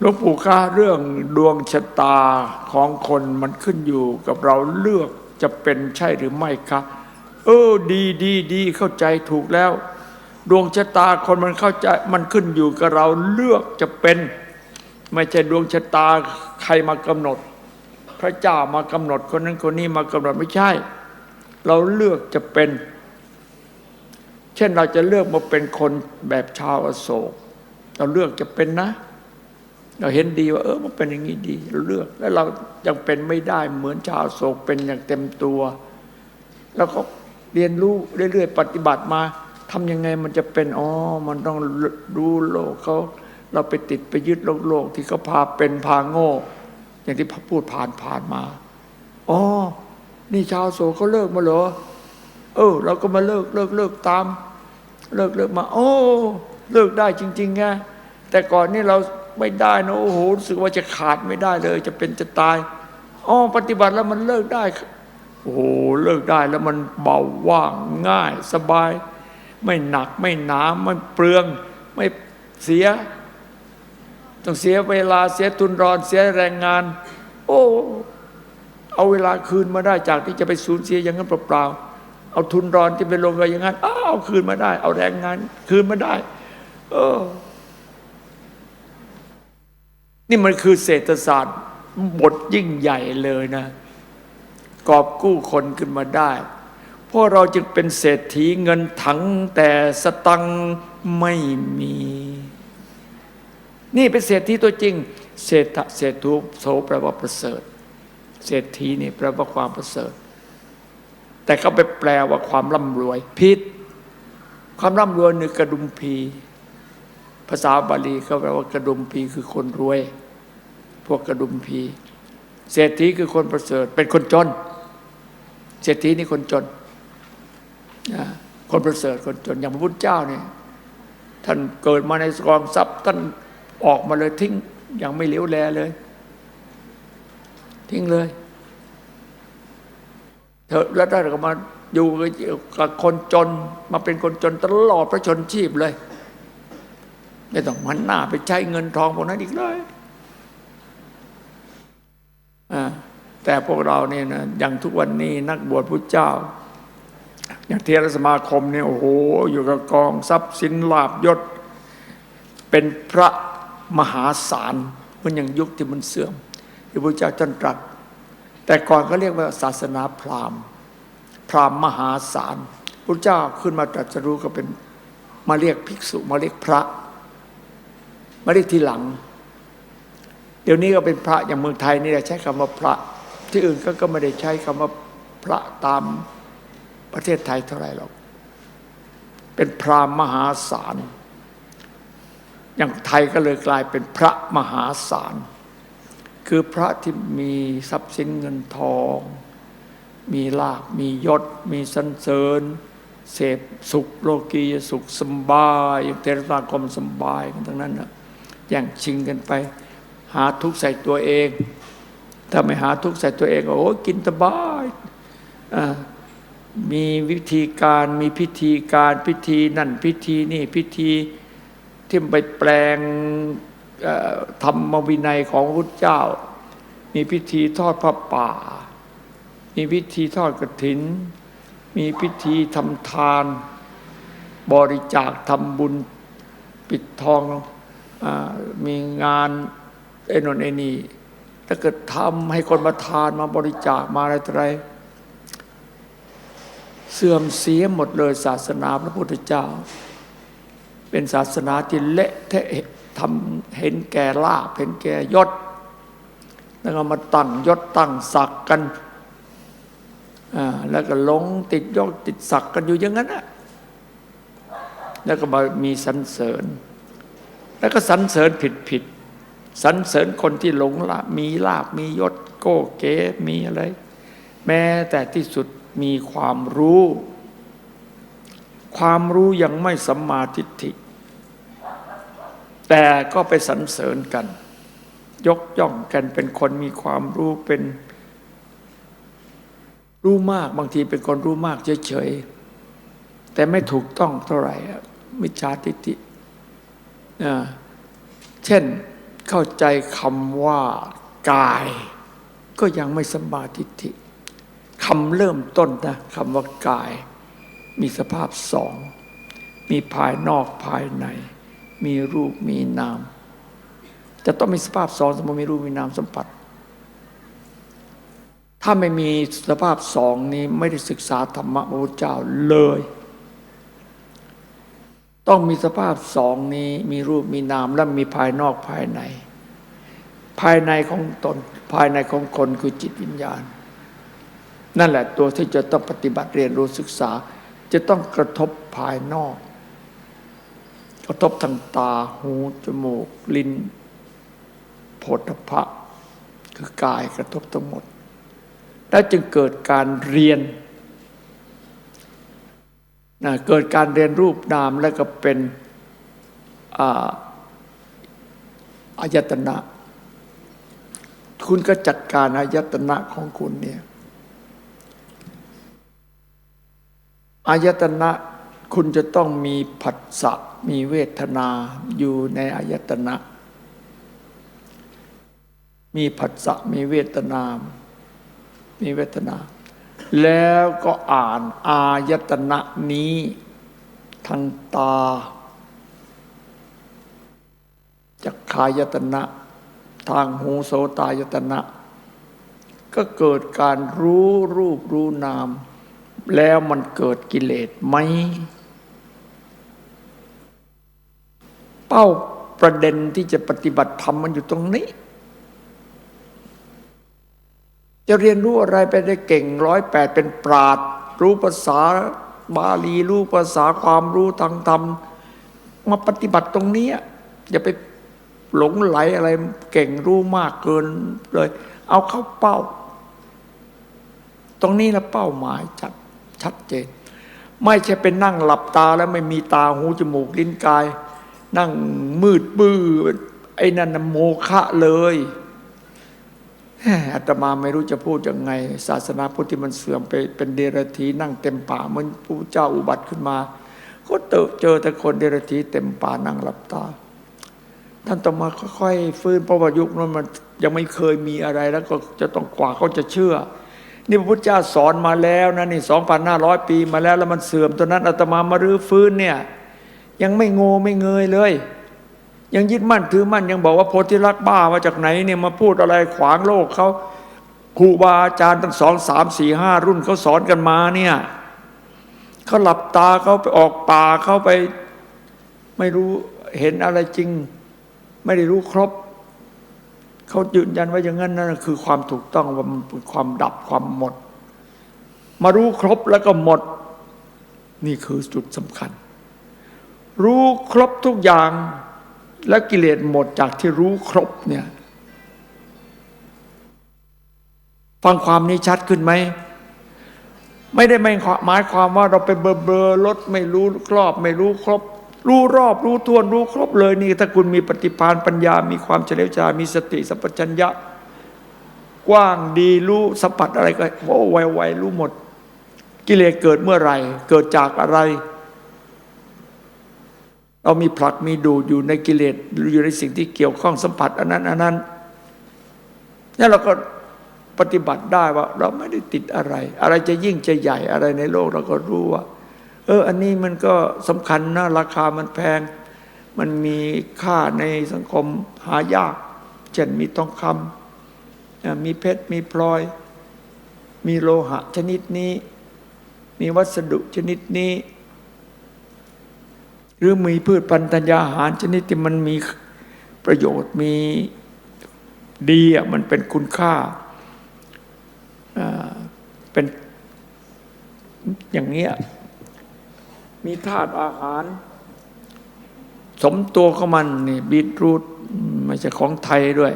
หลวงปู่ค่าเรื่องดวงชะตาของคนมันขึ้นอยู่กับเราเลือกจะเป็นใช่หรือไม่คะเออดีดีดีเข้าใจถูกแล้ว ดวงชะตาคนมันเข้าใจมันขึ้นอยู่กับเราเลือกจะเป็น ไม่ใช่ดวงชะตาใครมากำหนด พระเจ้ามากำหนดคนนั้นคนนี้มากำหนดไม่ใช่ เราเลือกจะเป็น เช่นเราจะเลือกมาเป็นคนแบบชาวอโศก เราเลือกจะเป็นนะ เราเห็นดีว่าเออมันเป็นอย่างนี้ดีเราเลือก แล้วเรายังเป็นไม่ได้เหมือนชาวโศกเป็นอย่างเต็มตัว แล้วก็เรียนรู้เรื่อยๆปฏิบัติมาทำยังไงมันจะเป็นอ๋อมันต้องรู้โลกเขาเราไปติดไปยึดโลกโลก ที่เขาพาเป็นพาโง่ อย่างที่พระพูดผ่านผ่านมาอ๋อนี่ชาวโศกเขาเลิกมาเหรอเออ เราก็มาเลิกเลิกเลิกตาม เลิกเลิกมา โอ้ เลิกได้จริงๆไงแต่ก่อนนี่เรา ไม่ได้นะโอ้โหรู้สึกว่าจะขาดไม่ได้เลย จะเป็นจะตายอ๋อปฏิบัติแล้วมันเลิกได้ โอ้โหเลิกได้แล้วมันเบาว่างง่ายสบาย ไม่หนักไม่หนาไม่เปลือง ไม่เสีย ต้องเสียเวลาเสียทุนรอนเสียแรงงาน โอ้เอาเวลาคืนมาได้จากที่จะไปสูญเสียอย่างนั้นเปล่าๆเอาทุนรอนที่ไปลงกับอย่างนั้นอ้าวเอาคืนมาได้ เอาแรงงาน คืนมาได้ เออ นี่มันคือเศรษฐศาสตร์บทยิ่งใหญ่เลยนะ กอบกู้คนขึ้นมาได้ เพราะเราจึงเป็นเศรษฐีเงินถังแต่สตังไม่มี นี่เป็นเศรษฐีตัวจริง เศรษฐเศรษฐุโสแปลว่าประเสริฐ เศรษฐีนี่แปลว่าความประเสริฐ แต่เขาไปแปลว่าความร่ำรวยผิดความร่ำรวยในกระดุมพี ภาษาบาลีเขาแปลว่ากระดุมพีคือคนรวย พวกกระดุมพีเศรษฐีคือคนประเสริฐ เป็นคนจน เศรษฐีนี่คนจน คนประเสริฐคนจน อย่างพระพุทธเจ้าเนี่ยท่านเกิดมาในกองทรัพย์ท่านออกมาเลยทิ้งอย่างไม่เลี้ยวแลเลย ทิ้งเลยเธอแล้วได้ก็มาอยู่กับคนจนมาเป็นคนจนตลอดพระชนชีพเลย ไม่ต้องมันหน้าไปใช้เงินทองพวกนั้นอีกเลยแต่พวกเราเนี่ยนะอย่างทุกวันนี้นักบวชพุทธเจ้า อย่างเทรสมาคมเนี่ยโอ้โหอยู่กับกองทรัพย์สินลาบยศ เป็นพระมหาศาลมันย่างยุคที่มันเสื่อมที่พระเจ้าจันตรัส แต่ก่อนก็เรียกว่าศาสนาพราหมณ์ พราหมณ์มหาศาลพระเจ้าขึ้นมาตรัสรู้ก็เป็นมาเรียกภิกษุมาเรียกพระ มาเรียกทีหลัง เดี๋ยวนี้ก็เป็นพระอย่างเมืองไทยนี่แหละใช้คำว่าพระ ที่อื่นก็ก็ไม่ได้ใช้คำว่าพระตามประเทศไทยเท่าไหร่หรอก เป็นพรามมหาศาล อย่างไทยก็เลยกลายเป็นพระมหาศาล คือพระที่มีทรัพย์สินเงินทอง มีลาภมียศ มีสันเสริญ เสพสุขโลกียสุขสบายอย่างเทรสาคมสบายกันทั้งนั้นนะ แย่างชิงกันไป หาทุกข์ใส่ตัวเอง ถ้าไม่หาทุกข์ใส่ตัวเองโอ้กินสบายมีวิธีการมีพิธีการพิธีนั่นพิธีนี่พิธีที่ไปแปลงธรรมวินัยของพระพุทธเจ้า มีพิธีทอดพระป่า มีพิธีทอดกฐิน มีพิธีทำทาน บริจาคทำบุญปิดทอง มีงานไอ้นนไอ้นี่ถ้าเกิดทำให้คนมาทานมาบริจาคมาอะไรต่ออะไร เสื่อมเสียหมดเลยศาสนาพระพุทธเจ้า เป็นศาสนาที่เละเทะทำเห็นแก่ลาภเห็นแก่ยศแล้วก็มาตั้งยศตั้งศักก์กันแล้วก็หลงติดยศติดศักก์กันอยู่อย่างนั้นนะแล้วก็มามีสรรเสริญ แล้วก็สรรเสริญผิดผิดสรรเสริญคนที่หลงละมีลาบมียศโก้เก๋มีอะไร แม้แต่ที่สุดมีความรู้ ความรู้ยังไม่สัมมาทิฏฐิ แต่ก็ไปสรรเสริญกัน ยกย่องกันเป็นคนมีความรู้เป็นรู้มากบางทีเป็นคนรู้มากเฉยๆแต่ไม่ถูกต้องเท่าไหร่มิจฉาทิฏฐิ เช่นเข้าใจคำว่ากาย ก็ยังไม่สมาทิฏฐิคำเริ่มต้นนะคำว่ากาย มีสภาพสอง มีภายนอกภายใน มีรูปมีนาม จะต้องมีสภาพสองสมมติมีรูปมีนามสัมผัส ถ้าไม่มีสภาพสองนี้ไม่ได้ศึกษาธรรมะพระพุทธเจ้าเลย ต้องมีสภาพสองนี้มีรูปมีนามและมีภายนอกภายใน ภายในของตนภายในของคนคือจิตวิญญาณ นั่นแหละตัวที่จะต้องปฏิบัติเรียนรู้ศึกษา จะต้องกระทบภายนอก กระทบทางตาหูจมูก ลิ้นโผฏฐะคือกายกระทบทั้งหมด แล้วจึงเกิดการเรียน นะเกิดการเรียนรูปนามแล้วก็เป็นอายตนะ คุณก็จัดการอายตนะของคุณเนี่ยอายตนะคุณจะต้องมีผัสสะมีเวทนาอยู่ในอายตนะ มีผัสสะมีเวทนา มีเวทนา แล้วก็อ่านอายตนะนี้ ทางตาจักขายตนะ ทางหูโสตายตนะ ก็เกิดการรู้รูปรู้นาม แล้วมันเกิดกิเลสไหม เป้าประเด็นที่จะปฏิบัติธรรมมันอยู่ตรงนี้ จะเรียนรู้อะไรไปได้เก่งร้อยแปดเป็นปราดรู้ภาษาบาลีรู้ภาษาความรู้ทางธรรม มาปฏิบัติตรงนี้อย่าไปหลงไหลอะไรเก่งรู้มากเกินเลย เอาเข้าเป้า ตรงนี้ละเป้าหมายชัดชัดเจน ไม่ใช่เป็นนั่งหลับตาแล้วไม่มีตาหูจมูกลิ้นกาย นั่งมืดบื้อไอ้นั่นโมฆะเลย อาตมาไม่รู้จะพูดยังไง ศาสนาพุทธที่มันเสื่อมไปเป็นเดรัจฉีนั่งเต็มป่าเหมือนพระเจ้าอุบัติขึ้นมา ก็เจอเจอแต่คนเดรัจฉีเต็มป่านั่งหลับตา ท่านต้องมาค่อยๆฟื้นเพราะว่ายุคนั้นมันยังไม่เคยมีอะไรแล้วก็จะต้องกว่าเขาจะเชื่อ นี่พระพุทธเจ้าสอนมาแล้วนะนี่สองพันห้าร้อยปีมาแล้วแล้วมันเสื่อมตอนนั้นอาตมามารื้อฟื้นเนี่ยยังไม่โง่ไม่เงยเลย ยังยึดมั่นถือมั่นยังบอกว่าโพธิลักษณ์บ้ามาจากไหนเนี่ยมาพูดอะไรขวางโลกเขาครูบาอาจารย์ตั้งสองสามสี่ห้ารุ่นเขาสอนกันมาเนี่ยเขาหลับตาเขาไปออกป่าเขาไป ไม่รู้เห็นอะไรจริง ไม่ได้รู้ครบเขายืนยันว่าอย่างนั้นนั่นคือความถูกต้องว่ามันเป็นความดับความหมด มารู้ครบแล้วก็หมด นี่คือจุดสำคัญ รู้ครบทุกอย่าง แล้วกิเลสหมดจากที่รู้ครบเนี่ย ฟังความนี้ชัดขึ้นไหม ไม่ได้ไม่หมายความว่าเราไปเบลอเบลอลดไม่รู้ครอบ ไม่รู้ครบ รู้รอบรู้ทวนรู้ครบเลยนี่ ถ้าคุณมีปฏิภาณปัญญา มีความเฉลียวฉลาดมีสติสัมปชัญญะ กว้างดีรู้สัมผัสอะไรก็โอ้ไวๆรู้หมด กิเลสเกิดเมื่อไหร่ เกิดจากอะไร เรามีผลักมีดูดอยู่ในกิเลสอยู่ในสิ่งที่เกี่ยวข้องสัมผัสอันนั้นอันนั้นนี่เราก็ปฏิบัติได้ว่า เราไม่ได้ติดอะไร อะไรจะยิ่งจะใหญ่อะไรในโลกเราก็รู้ว่า เออ อันนี้มันก็สำคัญนะ ราคามันแพง มันมีค่าในสังคมหายาก เช่นมีทองคำมีเพชรมีพลอย มีโลหะชนิดนี้ มีวัสดุชนิดนี้ หรือมีพืชพันธุ์ัญญาหารชนิดที่มันมีประโยชน์มีดีอะมันเป็นคุณค่าเป็นอย่างเงี้ยมีธาตุอาหาร สมตัวของมันนี่บีทรูทไม่ใช่ของไทยด้วย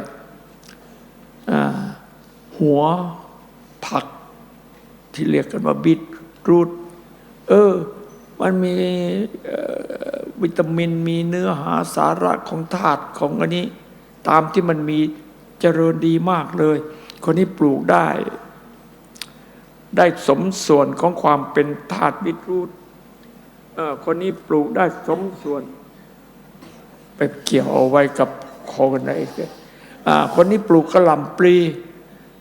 หัวผักที่เรียกกันว่าบีทรูทเออ มันมี วิตามินมีเนื้อหาสาระของธาตุของอันนี้ ตามที่มันมีเจริญดีมากเลย คนนี้ปลูกได้ ได้สมส่วนของความเป็นธาตุบิทรูทคนนี้ปลูกได้สมส่วน ไปเกี่ยวเอาไว้กับคอกันได้คนนี้ปลูกกระหล่ำปลี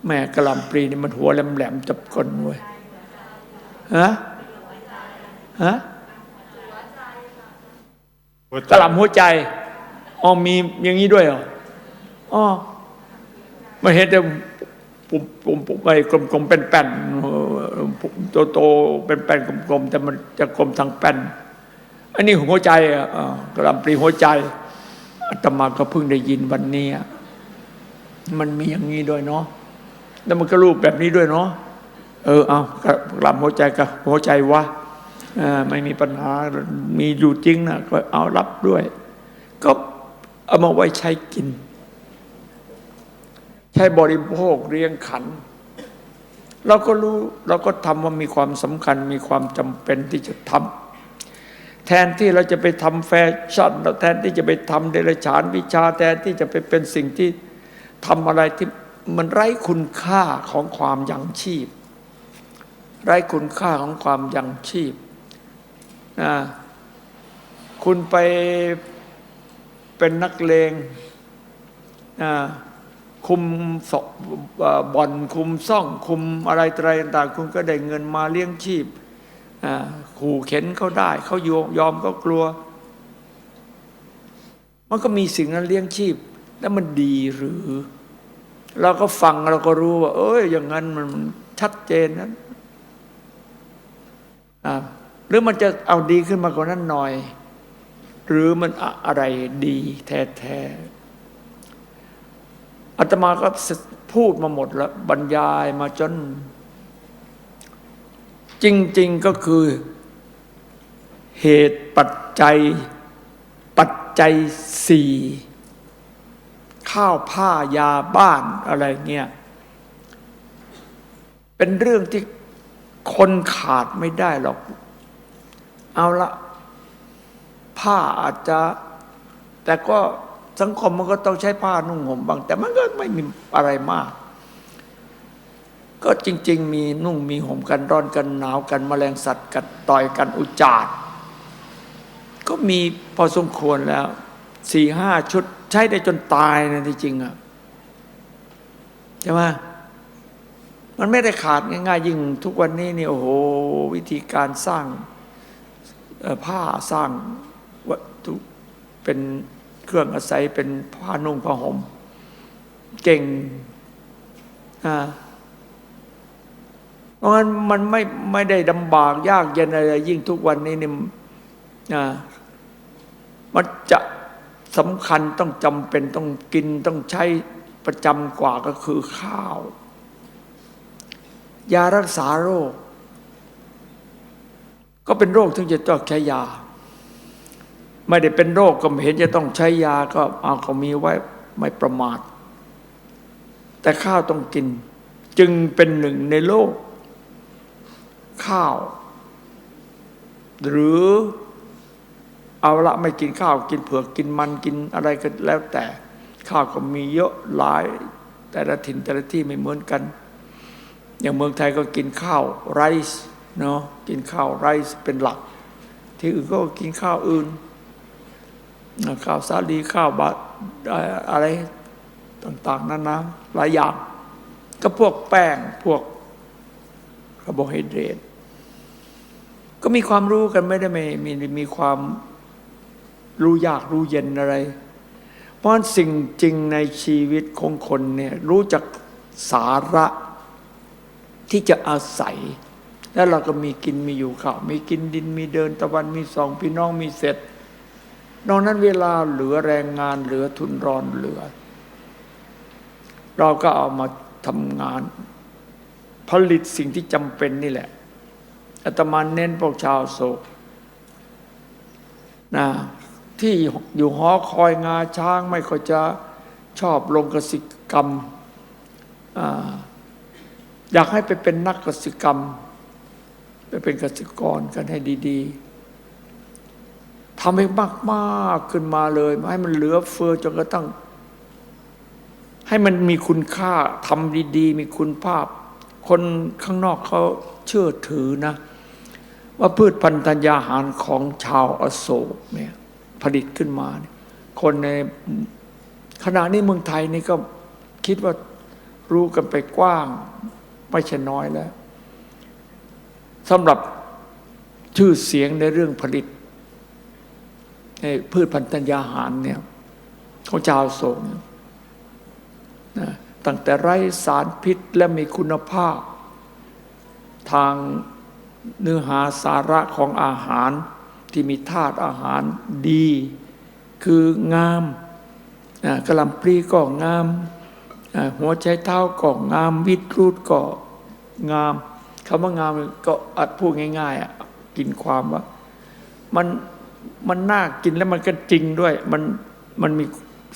แม่กระหล่ำปลีนี่มันหัวแหลมๆจับก้นเว้ยฮะฮะ กระหล่ำหัวใจอ๋อมีอย่างนี้ด้วยเหรออ๋อไมาเห็นแต่ปุ่มปุ่มปุ่มไปกลมๆเป็นแป้นโตโตๆเป็นแป้นกลมๆแต่มันจะกลมทางแป้นอันนี้หัวใจอะกระลำปลีหัวใจอาตมาก็เพิ่งได้ยินวันนี้มันมีอย่างนี้ด้วยเนาะแล้วมันก็รูปแบบนี้ด้วยเนาะเออเอากระลำหัวใจกับหัวใจวะ ไม่มีปัญหามีอยู่จริงนะก็เอารับด้วย ก็เอามาไว้ใช้กิน ใช้บริโภคเรียงขัน เราก็รู้เราก็ทำว่ามีความสำคัญมีความจำเป็นที่จะทำแทนที่เราจะไปทำแฟชั่นแทนที่จะไปทำเดรัจฉานวิชาแทนที่จะไปเป็นสิ่งที่ทำอะไรที่มันไร้คุณค่าของความยังชีพ ไร้คุณค่าของความยังชีพ คุณไปเป็นนักเลงคุมสเอ่อบ่อนคุมซ่อง คุมอะไรต่อะไรต่างๆ คุณก็ได้เงินมาเลี้ยงชีพขู่เข็นเขาได้ เขายอมยอมก็กลัว มันก็มีสิ่งนั้นเลี้ยงชีพ แล้วมันดีหรือ เราก็ฟังเราก็รู้ว่า เอ้ย อย่างนั้นมันชัดเจนนั้นอ่า หรือมันจะเอาดีขึ้นมากว่านั้นหน่อย หรือมันอะไรดีแท้ๆอาตมาก็พูดมาหมดแล้วบรรยายมาจน จริง ๆก็คือ เหตุปัจจัย ปัจจัยสี่ข้าวผ้ายาบ้านอะไรเงี้ยเป็นเรื่องที่คนขาดไม่ได้หรอก เอาละผ้าอาจจะ แต่ก็สังคมมันก็ต้องใช้ผ้านุ่งห่มบาง แต่มันก็ไม่มีอะไรมาก ก็จริง ๆ มีนุ่งมีห่มกันร้อนกันหนาวกันแมลงสัตว์กัดต่อยกันอุจจาดก็มีพอสมควรแล้วสี่ห้าชุดใช้ได้จนตายนะที่จริงอะใช่ไหมมันไม่ได้ขาดง่ายๆยิ่งทุกวันนี้นี่โอ้โห วิธีการสร้าง ผ้าสร้างวัตถุเป็นเครื่องอาศัยเป็นผ้านุ่งผ้าห่มเก่งอ่าเพราะงั้นมันไม่ไม่ได้ลำบากยากเย็นอะไรยิ่งทุกวันนี้นี่นะมันจะสำคัญต้องจำเป็นต้องกินต้องใช้ประจำกว่าก็คือข้าว ยารักษาโรค ก็เป็นโรคถึงจะต้องใช้ยา ไม่ได้เป็นโรคก็ไม่เห็นจะต้องใช้ยาก็เอาก็มีไว้ไม่ประมาท แต่ข้าวต้องกิน จึงเป็นหนึ่งในโลก ข้าว หรือเอาละไม่กินข้าวกินเผือกกินมันกินอะไรก็แล้วแต่ ข้าวก็มีเยอะหลาย แต่ละถิ่นแต่ละที่ไม่เหมือนกัน อย่างเมืองไทยก็กินข้าวไรซ์ เนาะกินข้าวไรซ์เป็นหลัก ที่อื่นก็กินข้าวอื่น ข้าวสาลีข้าวบะอะไรต่างๆนั่นนะหลายอย่าง ก็พวกแป้งพวกคาร์โบไฮเดรตก็มีความรู้กันไม่ได้ไม่มีมีความรู้ยากรู้เย็นอะไร เพราะสิ่งจริงในชีวิตของคนเนี่ยรู้จักสาระที่จะอาศัย แล้วเราก็มีกินมีอยู่ข้าวมีกินดินมีเดินตะวันมีสองพี่น้องมีเสร็จนอกนั้นเวลาเหลือแรงงานเหลือทุนรอนเหลือ เราก็เอามาทำงาน ผลิตสิ่งที่จำเป็นนี่แหละอาตมาเน้นพวกชาวโศกนะที่อยู่หอคอยงาช้างไม่ค่อยจะชอบลงกสิกรรมออยากให้ไปเป็นนักกสิกรรม ไปเป็นเกสิกรกันให้ดีๆทำให้มากๆขึ้นมาเลย ให้มันเหลือเฟือจนกระทั่งให้มันมีคุณค่าทำดีๆ มีคุณภาพ คนข้างนอกเขาเชื่อถือนะ ว่าพืชพันธุ์ธัญญาหารของชาวอโศกเนี่ยผลิตขึ้นมาเนี่ยคนในขณะนี้เมืองไทยนี่ก็คิดว่ารู้กันไปกว้าง ไม่ใช่น้อยแล้ว สำหรับชื่อเสียงในเรื่องผลิตพืชพันธุ์ธัญญาหารเนี่ยของชาวโศกนะตั้งแต่ไร้สารพิษและมีคุณภาพ ทางเนื้อหาสาระของอาหารที่มีธาตุอาหารดี คืองามกระลำปลีก็งามหัวใจเท้าก็งามวิตรูดก็งาม คำว่างามก็อัดพูดง่าย ๆอะกินความว่า มันมันน่ากินแล้วมันก็จริงด้วย มันมันมี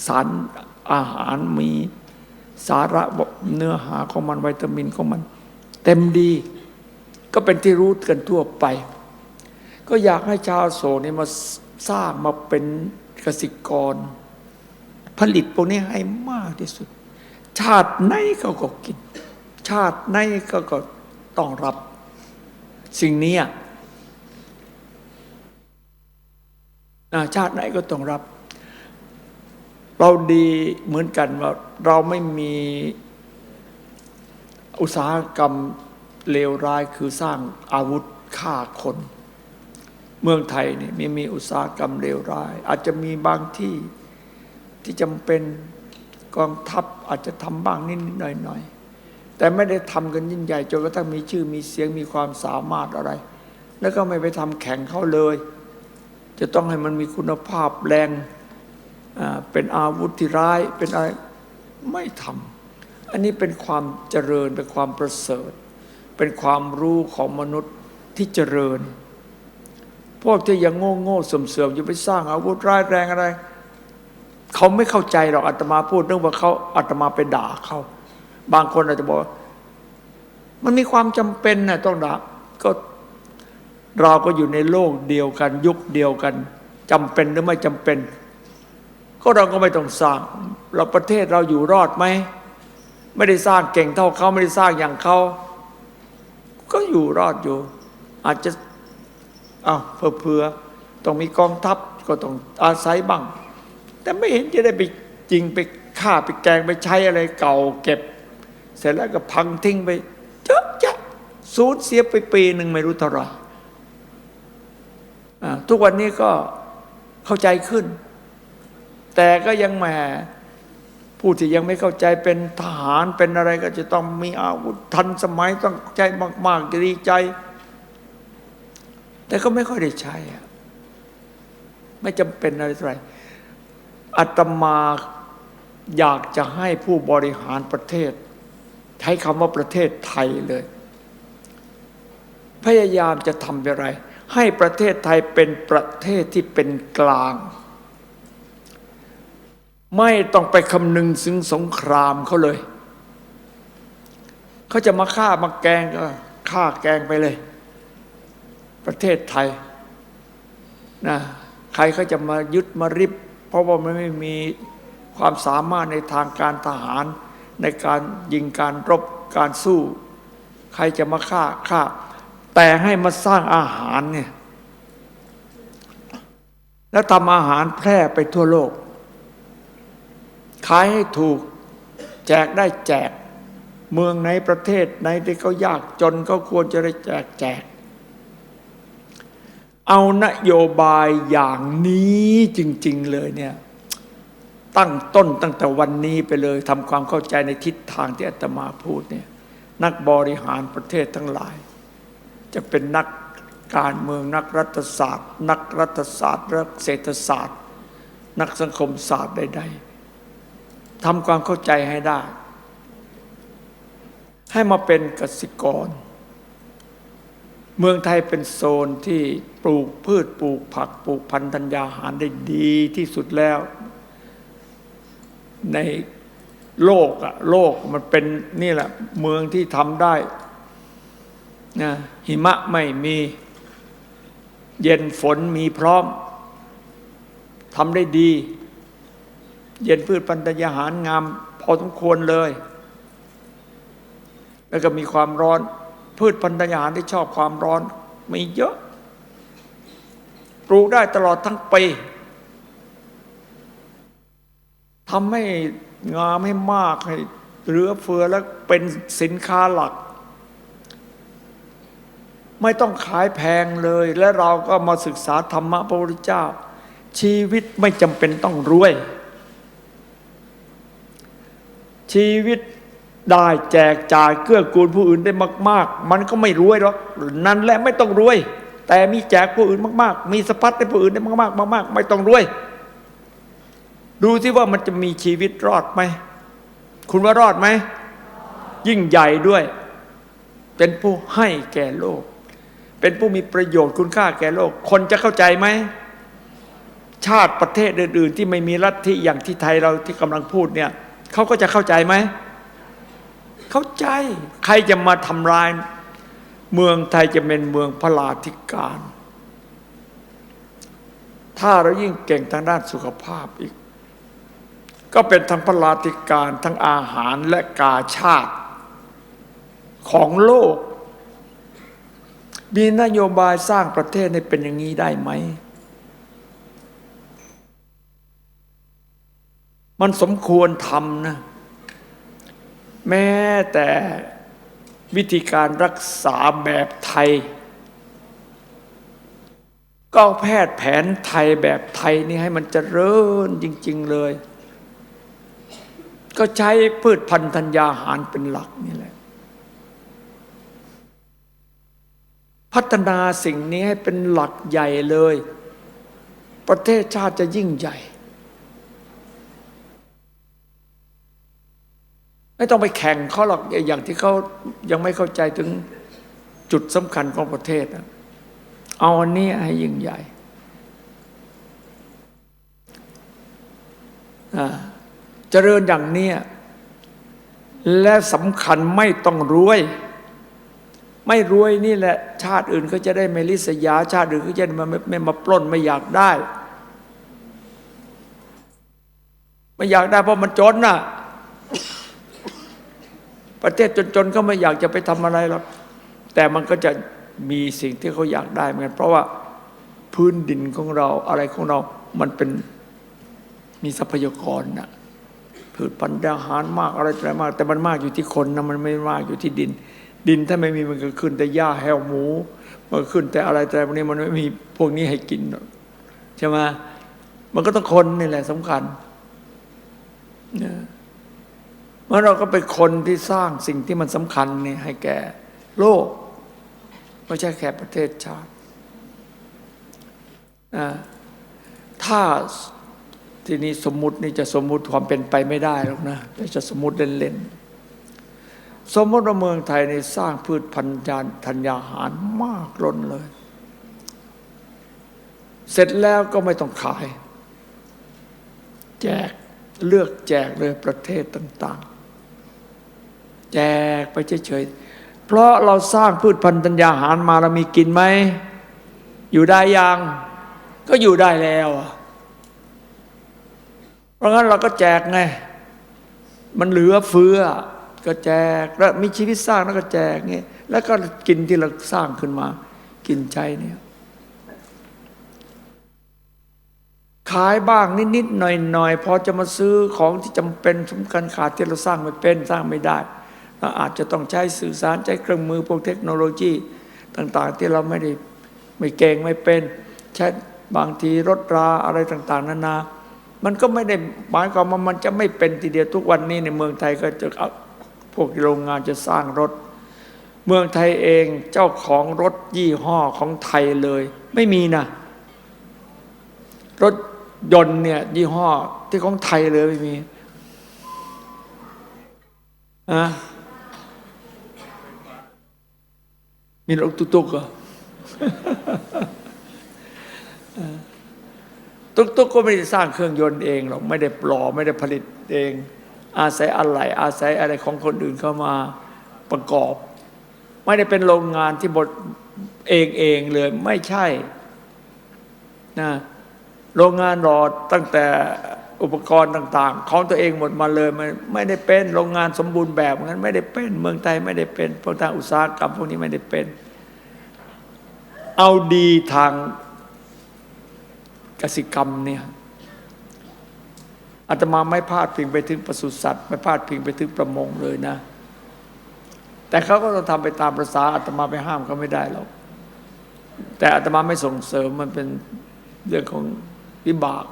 สารอาหารมีสาระเนื้อหาของมันวิตามินของมัน เต็มดี ก็เป็นที่รู้กันทั่วไป ก็อยากให้ชาวโสนี่มาสร้างมาเป็นเกษตรกร ผลิตพวกนี้ให้มากที่สุด ชาติไหนเขาก็กิน ชาติไหนเขาก็ ต้องรับ สิ่งนี้อาชาติไหนก็ต้องรับ เราดีเหมือนกันว่าเราไม่มีอุตสาหกรรมเลวร้ายคือสร้างอาวุธฆ่าคน เมืองไทยนี่ไม่มีอุตสาหกรรมเลวร้าย อาจจะมีบางที่ที่จำเป็นกองทัพอาจจะทำบ้างนิดหน่อยๆ แต่ไม่ได้ทำกันยิ่งใหญ่จนกระทั่งมีชื่อมีเสียงมีความสามารถอะไร แล้วก็ไม่ไปทำแข่งเขาเลย จะต้องให้มันมีคุณภาพแรงอ่าเป็นอาวุธที่ร้ายเป็นอะไรไม่ทำอันนี้เป็นความเจริญเป็นความประเสริฐ เป็นความรู้ของมนุษย์ที่เจริญ พวกที่ยังโง่โง่ๆเสื่อมๆอยู่ไปสร้างอาวุธร้ายแรงอะไร เขาไม่เข้าใจหรอกอาตมาพูดเรื่องว่าเขาอาตมาไปด่าเขา บางคนอาจจะบอกว่ามันมีความจำเป็นนะต้องด่าก็เราก็อยู่ในโลกเดียวกัน ยุคเดียวกันจำเป็นหรือไม่จำเป็น ก็เราก็ไม่ต้องสร้าง เราประเทศเราอยู่รอดไหมไม่ได้สร้างเก่งเท่าเขาไม่ได้สร้างอย่างเขาก็อยู่รอดอยู่ อาจจะอ้าวเผื่อๆต้องมีกองทัพก็ต้องอาศัยบ้าง แต่ไม่เห็นจะได้ไปจริงไปฆ่าไปแกงไปใช้อะไรเก่าเก็บ เสร็จแล้วก็พังทิ้งไปเยอะแยะสูญเสียไปปีหนึ่งไม่รู้เท่าไหร่ทุกวันนี้ก็เข้าใจขึ้น แต่ก็ยังแหมผู้ที่ยังไม่เข้าใจเป็นทหารเป็นอะไรก็จะต้องมีอาวุธทันสมัยต้องใจมากๆดีใจ แต่ก็ไม่ค่อยได้ใช้อะไม่จำเป็นอะไรไรอาตมาอยากจะให้ผู้บริหารประเทศ ใช้คำว่าประเทศไทยเลย พยายามจะทำอะไร ให้ประเทศไทยเป็นประเทศที่เป็นกลาง ไม่ต้องไปคำนึงถึงสงครามเขาเลย เขาจะมาฆ่ามาแกงก็ฆ่าแกงไปเลย ประเทศไทยนะใครเขาจะมายึดมาริบ เพราะว่ามันไม่มีความสามารถในทางการทหาร ในการยิงการรบการสู้ ใครจะมาฆ่าฆ่า แต่ให้มาสร้างอาหารเนี่ยแล้วทำอาหารแพร่ไปทั่วโลก ขายให้ถูกแจกได้แจกเมืองไหนประเทศไหนที่เขายากจนก็ควรจะได้แจกแจก เอานโยบายอย่างนี้จริง ๆ เลยเนี่ย ตั้งต้นตั้งแต่วันนี้ไปเลยทำความเข้าใจในทิศทางที่อาตมาพูดเนี่ยนักบริหารประเทศทั้งหลาย จะเป็นนักการเมืองนักรัฐศาสตร์ นักรัฐศาสตร์นักเศรษฐศาสตร์ นักสังคมศาสตร์ใด ๆทำความเข้าใจให้ได้ ให้มาเป็นกสิกร เมืองไทยเป็นโซนที่ปลูกพืชปลูกผักปลูกพันธัญญาหารได้ดีที่สุดแล้ว ในโลกอะโลกมันเป็นนี่แหละ เมืองที่ทำได้นะหิมะไม่มี เย็นฝนมีพร้อมทำได้ดี เย็นพืชพันธุ์ธัญญาหารงาม พอสมควรเลย แล้วก็มีความร้อน พืชพันธุ์ธัญญาหารที่ชอบความร้อนมีเยอะ ปลูกได้ตลอดทั้งปี ทำให้งามให้มากให้เหลือเฟือแล้วเป็นสินค้าหลัก ไม่ต้องขายแพงเลย และเราก็มาศึกษาธรรมะพระพุทธเจ้า ชีวิตไม่จำเป็นต้องรวย ชีวิตได้แจกจ่ายเกื้อกูลผู้อื่นได้มาก ๆ มันก็ไม่รวยหรอกนั่นแหละไม่ต้องรวย แต่มีแจกผู้อื่นมาก ๆ มีสะพัดให้ผู้อื่นได้มาก ๆ มาก ๆ ไม่ต้องรวย ดูที่ว่ามันจะมีชีวิตรอดไหม คุณว่ารอดไหม ยิ่งใหญ่ด้วย เป็นผู้ให้แก่โลก เป็นผู้มีประโยชน์คุณค่าแก่โลก คนจะเข้าใจไหม ชาติประเทศอื่น ๆ ที่ไม่มีลัฐทธิอย่างที่ไทยเราที่กำลังพูดเนี่ยเขาก็จะเข้าใจไหม เข้าใจใครจะมาทำลาย เมืองไทยจะเป็นเมืองพลาธิการ ถ้าเรายิ่งเก่งทางด้านสุขภาพอีก ก็เป็นทั้งพระลาธิการทั้งอาหารและกาชาติ ของโลก มีนโยบายสร้างประเทศให้เป็นอย่างนี้ได้ไหม มันสมควรทำนะ แม้แต่วิธีการรักษาแบบไทย ก็แพทย์แผนไทยแบบไทยนี่ให้มันเจริญจริง ๆ เลย ก็ใช้พืชพันธุ์ธัญญาหารเป็นหลักนี่แหละ พัฒนาสิ่งนี้ให้เป็นหลักใหญ่เลย ประเทศชาติจะยิ่งใหญ่ ไม่ต้องไปแข่งเขาหรอกอย่างที่เขายังไม่เข้าใจถึงจุดสำคัญของประเทศเอาอันนี้ให้ยิ่งใหญ่ อ่า เจริญอย่างเนี้ยและสำคัญไม่ต้องรวย ไม่รวยนี่แหละ ชาติอื่นก็จะได้ไม่ลิษยา ชาติอื่นก็จะไม่ไม่ไม่มาปล้นไม่อยากได้ ไม่อยากได้เพราะมันจนน่ะ ประเทศจนๆก็ไม่อยากจะไปทำอะไรหรอกแต่มันก็จะมีสิ่งที่เขาอยากได้เหมือนกันเพราะว่าพื้นดินของเราอะไรของเรา มันเป็นมีทรัพยากรน่ะ พืชพันธุ์อาหารมากอะไรอะไรมาก แต่มันมากอยู่ที่คนนะมันไม่มากอยู่ที่ดิน ดินถ้าไม่มีมันก็ขึ้นแต่หญ้าแห้วหมูมันขึ้นแต่อะไรแต่พวกนี้มันไม่มีพวกนี้ให้กินใช่ไหมมันก็ต้องคนนี่แหละสำคัญเนี่ยเมื่อเราก็เป็นคนที่สร้างสิ่งที่มันสำคัญนี่ให้แก่ โลกไม่ใช่แค่ประเทศชาติอ่าถ้า ทีนี้สมมุตินี่จะสมมุติความเป็นไปไม่ได้หรอกนะแต่จะสมมุติเล่นๆสมมติว่าเมืองไทยในสร้างพืชพันธุ์ธัญญาหารมากล้นเลย เสร็จแล้วก็ไม่ต้องขาย แจกเลือกแจกเลยประเทศต่าง ๆ แจกไปเฉยๆเพราะเราสร้างพืชพันธุ์ธัญญาหารมาเรามีกินไหมอยู่ได้ยังก็อยู่ได้แล้วอะ ราะงั้นเราก็แจกไง มันเหลือเฟือ ก็แจก แล้วมีชีวิตสร้างแล้วก็แจกเงี้ยแล้วก็กินที่เราสร้างขึ้นมา กินใช้เนี่ย ขายบ้างนิดๆหน่อยๆพอจะมาซื้อของที่จำเป็นสำคัญขาดที่เราสร้างไม่เป็นสร้างไม่ได้เราอาจจะต้องใช้สื่อสารใช้เครื่องมือพวกเทคโนโลยี ต่าง ๆ ที่เราไม่ได้ไม่เก่งไม่เป็นใช้บางทีรถราอะไรต่าง ๆ นานา มันก็ไม่ได้หมายความว่ามันจะไม่เป็นทีเดียวทุกวันนี้ในเมืองไทยก็จะเอาพวกโรงงานจะสร้างรถ เมืองไทยเองเจ้าของรถยี่ห้อของไทยเลย ไม่มีนะ รถยนต์เนี่ยยี่ห้อที่ของไทยเลยไม่มีอะมีรถตุ๊กๆเหรอ ตุ๊กๆก็ไม่ได้สร้างเครื่องยนต์เองหรอกไม่ได้ปลอไม่ได้ผลิตเอง อาศัยอะไรอาศัยอะไรของคนอื่นเข้ามาประกอบ ไม่ได้เป็นโรงงานที่บดเองเองเลยไม่ใช่นะโรงงานหลอดตั้งแต่อุปกรณ์ต่าง ๆ ของตัวเองหมดมาเลยมันไม่ได้เป็นโรงงานสมบูรณ์แบบงั้นไม่ได้เป็นเมืองไทยไม่ได้เป็นพวกทางอุตสาหกรรมพวกนี้ไม่ได้เป็น เอาดีทาง สิกรรมเนี่ยอาตมาไม่พลาดพิงไปถึงปศุสัตว์ไม่พลาดพิงไปถึงประมงเลยนะ แต่เขาก็ต้องทำไปตามประษาอาตมาไปห้ามเขาไม่ได้หรอกแต่อาตมาไม่ส่งเสริมมันเป็นเรื่องของวิบาก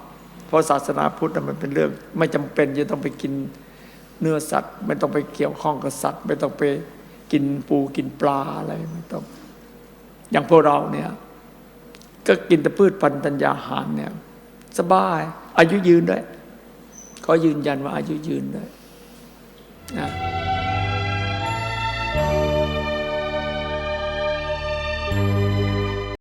เพราะศาสนาพุทธน่ะมันเป็นเรื่อง ไม่จำเป็นจะต้องไปกินเนื้อสัตว์ ไม่ต้องไปเกี่ยวข้องกับสัตว์ ไม่ต้องไปกินปูกินปลาอะไรไม่ต้อง อย่างพวกเราเนี่ย ก็กินแต่พืชพันธัญญาหารเนี่ยสบาย อายุยืนด้วย ก็ยืนยันว่าอายุยืนด้วยนะ